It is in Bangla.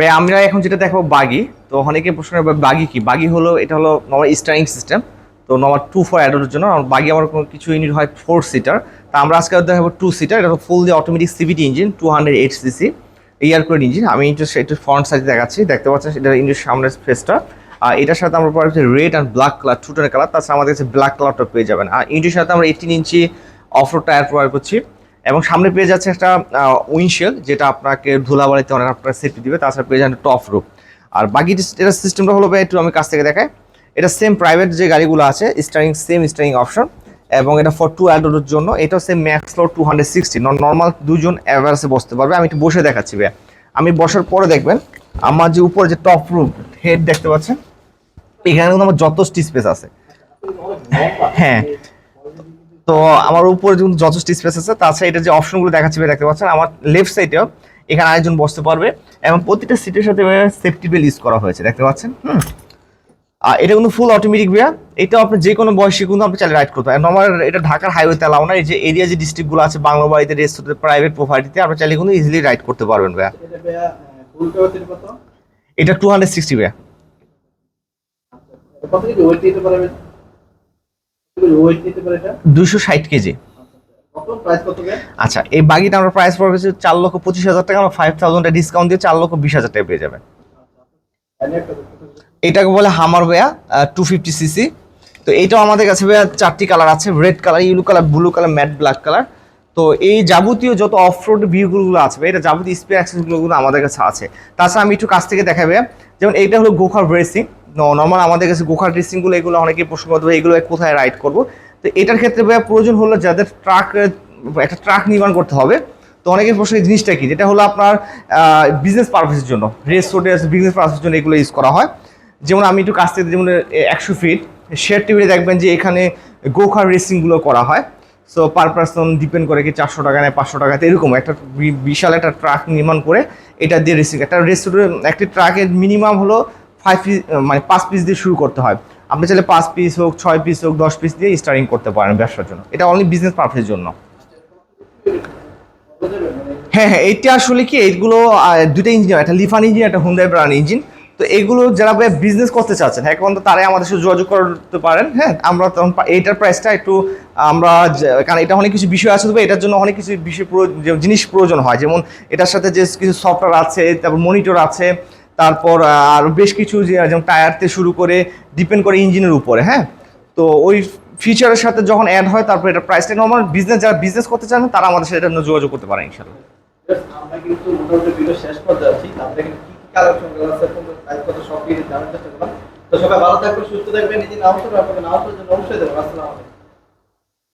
ভাই, আমরা এখন যেটা দেখব বাগি, তো অনেকে প্রশ্ন বাগি কি? বাগি হলো, এটা হলো নর্মাল স্টারিং সিস্টেম তো নর্মাল টু ফোর অ্যাডোর জন্য বাগি আমার কোনো কিছু ইউনিট হয় ফোর সিটার তা আমরা আজকে দেখাবো টু সিটার এটা ফুল দিয়ে automatic CVT engine two hundred eight CC air cooled engine আমি একটু ফ্রন্ট সাইড দেখাচ্ছি, দেখতে পাচ্ছেন এটা ইঞ্জিন সামনের ফেসটা আর এটার সাথে আমরা পরে red and black colour two টোনের কালার তাছাড়া আমাদের কাছে ব্ল্যাক কালারটা পেয়ে যাবেন, আর ইঞ্জিনের সাথে আমরা eighteen inch off road tyre provide করছি এবং সামনে পেয়ে যাচ্ছে একটা উইনশেল যেটা আপনাকে ধুলাবালিতে অনেক আপনার সেফটি দিবে, তাছাড়া পেয়ে যাচ্ছে টপ রুপ আর বাকি এটা সিস্টেমটা হলো একটু আমি কাছ থেকে দেখাই। এটা সেম প্রাইভেট যে গাড়িগুলো আছে স্টারিং সেম স্টারিং অপশন এবং এটা ফর টু অ্যাডোর জন্য, এটাও same max floor two hundred sixty normal দুজন অ্যাভারেজে বসতে পারবে। আমি একটু বসে দেখাচ্ছি ভাই আমি বসার পরে দেখবেন, আমার যে উপরে যে টপ রুম হেড দেখতে পাচ্ছেন, এখানে কিন্তু আমার যত স্পেস আছে। হ্যাঁ। তো আমার উপরে যখন যথেষ্ট স্পেস আছে তাছাড়া এটা যে অপশনগুলো দেখাচ্ছি দেখতে পাচ্ছেন আমার লেফট সাইডেও এখানে আরেকজন বসতে পারবে এবং প্রতিটা সিটের সাথে সেফটি বেল ইউজ করা হয়েছে দেখতে পাচ্ছেন হুম? আর এটা কিন্তু ফুল অটোমেটিক বিয়া এটা আপনি যে কোনো বয়সে কিন্তু আপনি চালিয়ে রাইড করতে পারেন। আমার এটা ঢাকার হাইওয়েতে অ্যালাউ না এই যে এরিয়া যে ডিস্ট্রিক্টগুলো আছে বাংলা বাড়িতে রেস্টুরেন্ট প্রাইভেট প্রপার্টিতে আপনি চালিয়ে কিন্তু ইজিলি রাইড করতে পারবেন ভাইয়া। এটা টু হান্ড্রেড সিক্সটি ভাইয়া কত কেজি ওয়েট নিতে পারে ওয়েট নিতে পারে এটা দুশো ষাট কেজি। কত? ভাইয়া আচ্ছা এই বাগিটা আমরা প্রাইস পড়েছি চার লক্ষ পঁচিশ হাজার টাকা আমরা ফাইভ থাউজেন্ড ডিসকাউন্ট দিয়ে চার লক্ষ বিশ হাজার টাকা পেয়ে যাবেন। এটাকে বলে হামার বেয়া টু ফিফটি সিসি তো এইটাও আমাদের কাছে ভাইয়া চারটি কালার আছে red colour yellow colour blue colour matte black colour তো এই যাবতীয় যত অফ রোড ভিউগুলো আছে এটা যাবতীয় স্পেয়ার অ্যাক্সেসগুলো আমাদের কাছে আছে। তাছাড়া আমি একটু কাছ থেকে দেখাবে যেমন এইটা হলো গোখার রেসিং নর্মাল আমাদের কাছে গোখার রেসিংগুলো এগুলো অনেকে প্রশ্ন করতে এগুলো কোথায় রাইড করব? তো এটার ক্ষেত্রে ভাইয়া প্রয়োজন হলো যাদের ট্রাক একটা ট্রাক নির্মাণ করতে হবে। তো অনেকের প্রশ্ন এই জিনিসটা কি? যেটা হলো আপনার বিজনেস পারপাসের জন্য রেস রোডে বিজনেস পারপাসের জন্য এগুলো ইউজ করা হয়। যেমন আমি একটু কাছ থেকে, যেমন একশো ফিট শেয়ার টেবিলে দেখবেন যে এখানে গোখার রেসিংগুলো করা হয়। সো পার পার্সন ডিপেন্ড করে কি চারশো টাকা নেয়, পাঁচশো টাকাতে এরকম একটা বিশাল একটা ট্রাক নির্মাণ করে এটা দিয়ে রেসিং একটা রেস্টুরেন্ট একটি ট্রাকের মিনিমাম হলো ফাইভ পিস মানে পাঁচ পিস দিয়ে শুরু করতে হয়। আপনি চাইলে পাঁচ পিস হোক ছয় পিস হোক দশ পিস দিয়ে স্টার্টিং করতে পারেন ব্যবসার জন্য। এটা অনলি বিজনেস পারপাসের জন্য। হ্যাঁ হ্যাঁ এইটা আসলে কি এইগুলো দুটো ইঞ্জিন একটা লিফান ইঞ্জিন একটা হুন্ডাই ব্রান্ড ইঞ্জিন তো এগুলো যারা বিজনেস করতে চাচ্ছেন হ্যাঁ, এখন তো তারাই আমাদের সাথে যোগাযোগ করতে পারেন হ্যাঁ আমরা তখন এইটার প্রাইসটা একটু আমরা কারণ এটা অনেক কিছু বিষয় আছে তবে এটার জন্য অনেক কিছু বিষয় জিনিস প্রয়োজন হয়। যেমন এটার সাথে যে কিছু সফটওয়্যার আছে তারপর মনিটর আছে তারপর আর বেশ কিছু যে, যেমন টায়ারতে শুরু করে ডিপেন্ড করে ইঞ্জিনের উপরে হ্যাঁ? তো ওই ফিচারের সাথে যখন অ্যাড হয়, তারপর এটা প্রাইসটা নর্মাল বিজনেস যারা বিজনেস করতে চান, তারা আমাদের সাথে এটা যোগাযোগ করতে পারেন ইনশাল্লাহ আমরা কিন্তু মোটামুটি ভিডিও শেষ যাচ্ছি। আমরা এখানে কি কি কালেকশনগুলো আছে? কোন প্রাইস কত, সব কিছু জানার চেষ্টা করলাম। তো সবাই ভালো থাকবেন, সুস্থ থাকবেন। নিজে নাম করে আপনাকে নাম করে অবশ্যই দেবো আসসালামু আলাইকুম।